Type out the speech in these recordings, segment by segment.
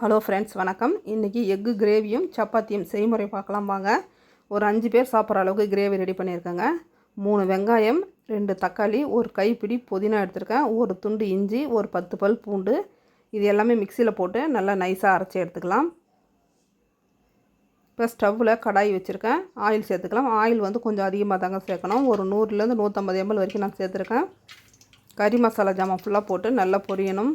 Hello friends வணக்கம். இன்றைக்கி egg கிரேவியும் சப்பாத்தியும் செய்முறை பார்க்கலாம் வாங்க. ஒரு அஞ்சு பேர் சாப்பிட்ற அளவுக்கு கிரேவி ரெடி பண்ணியிருக்கேங்க. மூணு வெங்காயம் ரெண்டு தக்காளி ஒரு கைப்பிடி புதினா எடுத்திருக்கேன். ஒரு துண்டு இஞ்சி ஒரு பத்து பல் பூண்டு. இது எல்லாமே மிக்சியில் போட்டு நல்லா நைஸாக அரைச்சி எடுத்துக்கலாம். இப்போ ஸ்டவ்வில் கடாய் வச்சுருக்கேன். ஆயில் சேர்த்துக்கலாம். ஆயில் வந்து கொஞ்சம் அதிகமாக தாங்க சேர்க்கணும். ஒரு நூறுலேருந்து நூற்றம்பது எம்எல் வரைக்கும் நான் சேர்த்துருக்கேன். கறி மசாலா ஜாமான் ஃபுல்லாக போட்டு நல்லா பொரியணும்.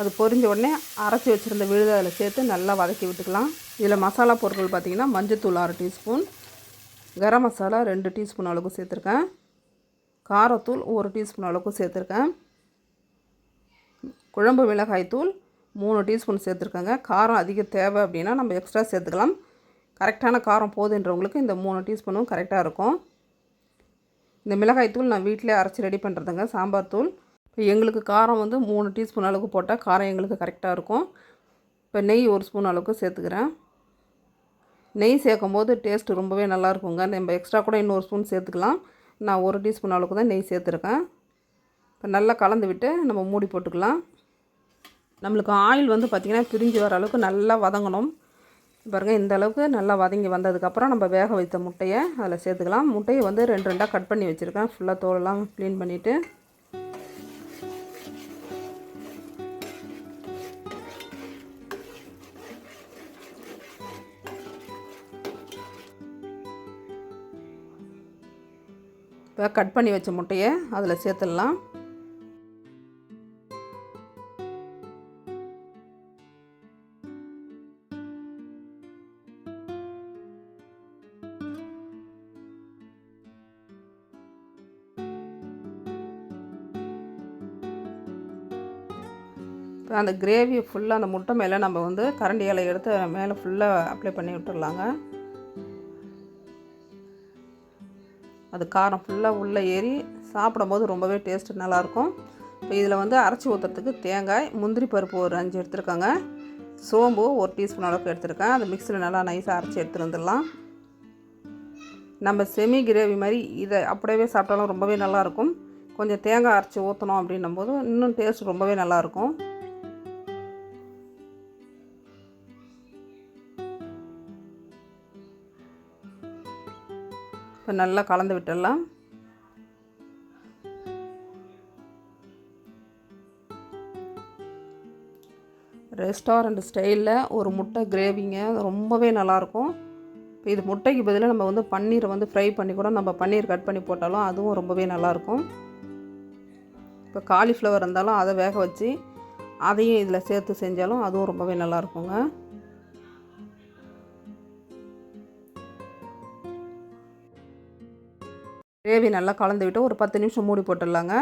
அது பொரிஞ்ச உடனே அரைச்சி வச்சுருந்த விழுதை அதில் சேர்த்து நல்லா வதக்கி விட்டுக்கலாம். இதில் மசாலா பொருட்கள் பார்த்திங்கன்னா மஞ்சத்தூள் அரை டீஸ்பூன் கரம் மசாலா ரெண்டு டீஸ்பூன் அளவுக்கு சேர்த்துருக்கேன். காரத்தூள் ஒரு டீஸ்பூன் அளவுக்கு சேர்த்துருக்கேன். குழம்பு மிளகாய் தூள் மூணு டீஸ்பூன் சேர்த்துருக்கேங்க. காரம் அதிகம் தேவை அப்படின்னா நம்ம எக்ஸ்ட்ரா சேர்த்துக்கலாம். கரெக்டான காரம் போதுன்றவங்களுக்கு இந்த மூணு டீஸ்பூனும் கரெக்டாக இருக்கும். இந்த மிளகாய் தூள் நான் வீட்டிலே அரைச்சி ரெடி பண்ணுறதுங்க சாம்பார் தூள். இப்போ எங்களுக்கு காரம் வந்து மூணு டீஸ்பூன் அளவுக்கு போட்டால் காரம் எங்களுக்கு கரெக்டாக இருக்கும். இப்போ நெய் ஒரு ஸ்பூன் அளவுக்கு சேர்த்துக்கிறேன். நெய் சேர்க்கும் போது டேஸ்ட்டு ரொம்பவே நல்லாயிருக்குங்க. நம்ம எக்ஸ்ட்ரா கூட இன்னொரு ஸ்பூன் சேர்த்துக்கலாம். நான் ஒரு டீஸ்பூன் அளவுக்கு தான் நெய் சேர்த்துருக்கேன். இப்போ நல்லா கலந்து விட்டு நம்ம மூடி போட்டுக்கலாம். நம்மளுக்கு ஆயில் வந்து பார்த்திங்கன்னா பிரிஞ்சு வர அளவுக்கு நல்லா வதங்கணும். பாருங்கள் இந்த அளவுக்கு நல்லா வதங்கி வந்ததுக்கப்புறம் நம்ம வேக வைத்த முட்டையை அதில் சேர்த்துக்கலாம். முட்டையை வந்து ரெண்டு ரெண்டாக கட் பண்ணி வச்சுருக்கேன். ஃபுல்லாக தோலெல்லாம் க்ளீன் பண்ணிவிட்டு இப்போ கட் பண்ணி வச்ச முட்டையை அதில் சேர்த்துடலாம். இப்போ அந்த கிரேவி ஃபுல்லாக அந்த முட்டை மேலே நம்ம வந்து கரண்டி இலை எடுத்து மேலே ஃபுல்லாக அப்ளை பண்ணி விட்டுடலாங்க. அது காரம் ஃபுல்லாக உள்ளே ஏறி சாப்பிடும்போது ரொம்பவே டேஸ்ட்டு நல்லாயிருக்கும். இப்போ இதில் வந்து அரைச்சி ஊற்றுறதுக்கு தேங்காய் முந்திரி பருப்பு ஒரு அஞ்சு எடுத்துருக்கோங்க. சோம்பு ஒரு டீஸ்பூன் அளவுக்கு எடுத்துருக்கேன். அது மிக்சியில் நல்லா நைஸாக அரைச்சி எடுத்துகிட்டு வந்துடலாம். நம்ம செமி கிரேவி மாதிரி இதை அப்படியே சாப்பிட்டாலும் ரொம்பவே நல்லாயிருக்கும். கொஞ்சம் தேங்காய் அரைச்சி ஊற்றணும் அப்படின்னும் போது இன்னும் டேஸ்ட் ரொம்பவே நல்லாயிருக்கும். இப்போ நல்லா கலந்து விட்டுடலாம். ரெஸ்டாரண்ட் ஸ்டைலில் ஒரு முட்டை கிரேவிங்க ரொம்பவே நல்லாயிருக்கும். இப்போ இது முட்டைக்கு பதிலாக நம்ம வந்து பன்னீரை வந்து ஃப்ரை பண்ணி கூட நம்ம பன்னீர் கட் பண்ணி போட்டாலும் அதுவும் ரொம்பவே நல்லாயிருக்கும். இப்போ காலிஃப்ளவர் இருந்தாலும் அதை வேக வச்சு அதையும் இதில் சேர்த்து செஞ்சாலும் அதுவும் ரொம்பவே நல்லாயிருக்குங்க. கிரேவி நல்லா கலந்து விட்டு ஒரு பத்து நிமிஷம் மூடி போட்டுடலாங்க.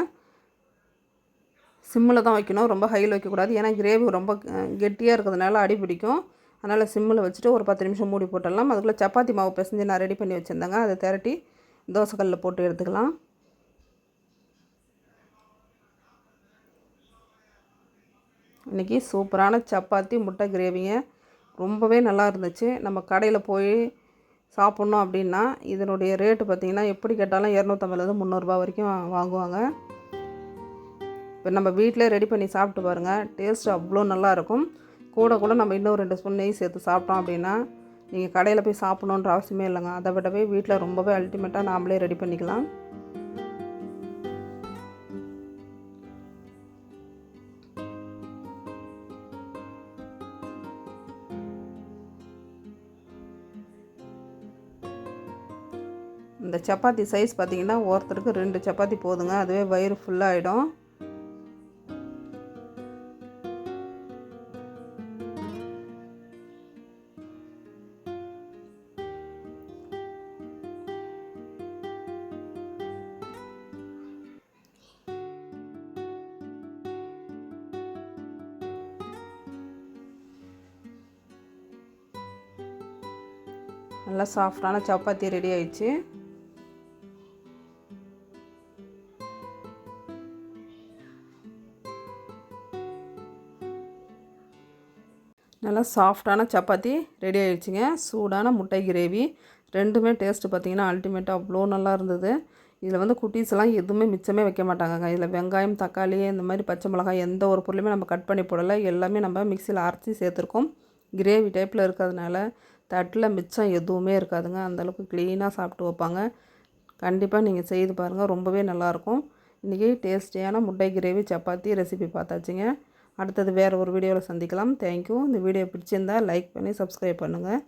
சிம்மில் தான் வைக்கணும் ரொம்ப ஹையில் வைக்கக்கூடாது. ஏன்னா கிரேவி ரொம்ப கெட்டியாக இருக்கிறதுனால அடி பிடிக்கும். அதனால் சிம்மில் வச்சுட்டு ஒரு பத்து நிமிஷம் மூடி போட்டுடலாம். அதுக்குள்ளே சப்பாத்தி மாவு பிசைஞ்சு நான் ரெடி பண்ணி வச்சுருந்தேங்க. அதை திரட்டி தோசைக்கல்லில் போட்டு எடுத்துக்கலாம். இன்றைக்கி சூப்பரான சப்பாத்தி முட்டை கிரேவிங்க. ரொம்பவே நல்லா இருந்துச்சு. நம்ம கடையில் போய் சாப்பிட்ணும் அப்படின்னா இதனுடைய ரேட்டு பார்த்திங்கன்னா எப்படி கேட்டாலும் இரநூத்தம்பதுலேருந்து முந்நூறுரூபா வரைக்கும் வாங்குவாங்க. இப்போ நம்ம வீட்டிலே ரெடி பண்ணி சாப்பிட்டு பாருங்கள் டேஸ்ட் அவ்வளோ நல்லாயிருக்கும் கூட கூட நம்ம இன்னும் ரெண்டு ஸ்பூன் நெய் சேர்த்து சாப்பிட்டோம் அப்படின்னா நீங்கள் கடையில் போய் சாப்பிட்ணுன்ற அவசியமே இல்லைங்க. அதை விடவே வீட்டில் ரொம்பவே அல்டிமேட்டாக நாமளே ரெடி பண்ணிக்கலாம். இந்த சப்பாத்தி சைஸ் பார்த்திங்கன்னா ஒருத்தருக்கு ரெண்டு சப்பாத்தி போதுங்க. அதுவே வயிறு ஃபுல்லாகிடும் நல்லா சாஃப்டான சப்பாத்தி ரெடி ஆயிடுச்சு. நல்லா சாஃப்டான சப்பாத்தி ரெடி ஆகிடுச்சிங்க சூடான முட்டை கிரேவி. ரெண்டுமே டேஸ்ட்டு பார்த்திங்கன்னா அல்டிமேட்டாக அவ்வளோ நல்லா இருந்தது. இதில் வந்து குட்டீஸ்லாம் எதுவுமே மிச்சமே வைக்க மாட்டாங்கங்க. இதில் வெங்காயம் தக்காளி இந்த மாதிரி பச்சை மிளகாய் எந்த ஒரு பொருளுமே நம்ம கட் பண்ணி போடலை. எல்லாமே நம்ம மிக்சியில் அரைச்சி சேர்த்துருக்கோம். கிரேவி டைப்பில் இருக்கிறதுனால தட்டில் மிச்சம் எதுவுமே இருக்காதுங்க. அந்தளவுக்கு க்ளீனாக சாப்பிட்டு வைப்பாங்க. கண்டிப்பாக நீங்கள் செய்து பாருங்கள் ரொம்பவே நல்லாயிருக்கும் இன்றைக்கி டேஸ்டியான முட்டை கிரேவி சப்பாத்தி ரெசிபி பார்த்தாச்சுங்க. அடுத்தது வேறு ஒரு வீடியோவில் சந்திக்கலாம். தேங்க்யூ இந்த வீடியோ பிடிச்சிருந்தால் லைக் பண்ணி சப்ஸ்கிரைப் பண்ணுங்கள்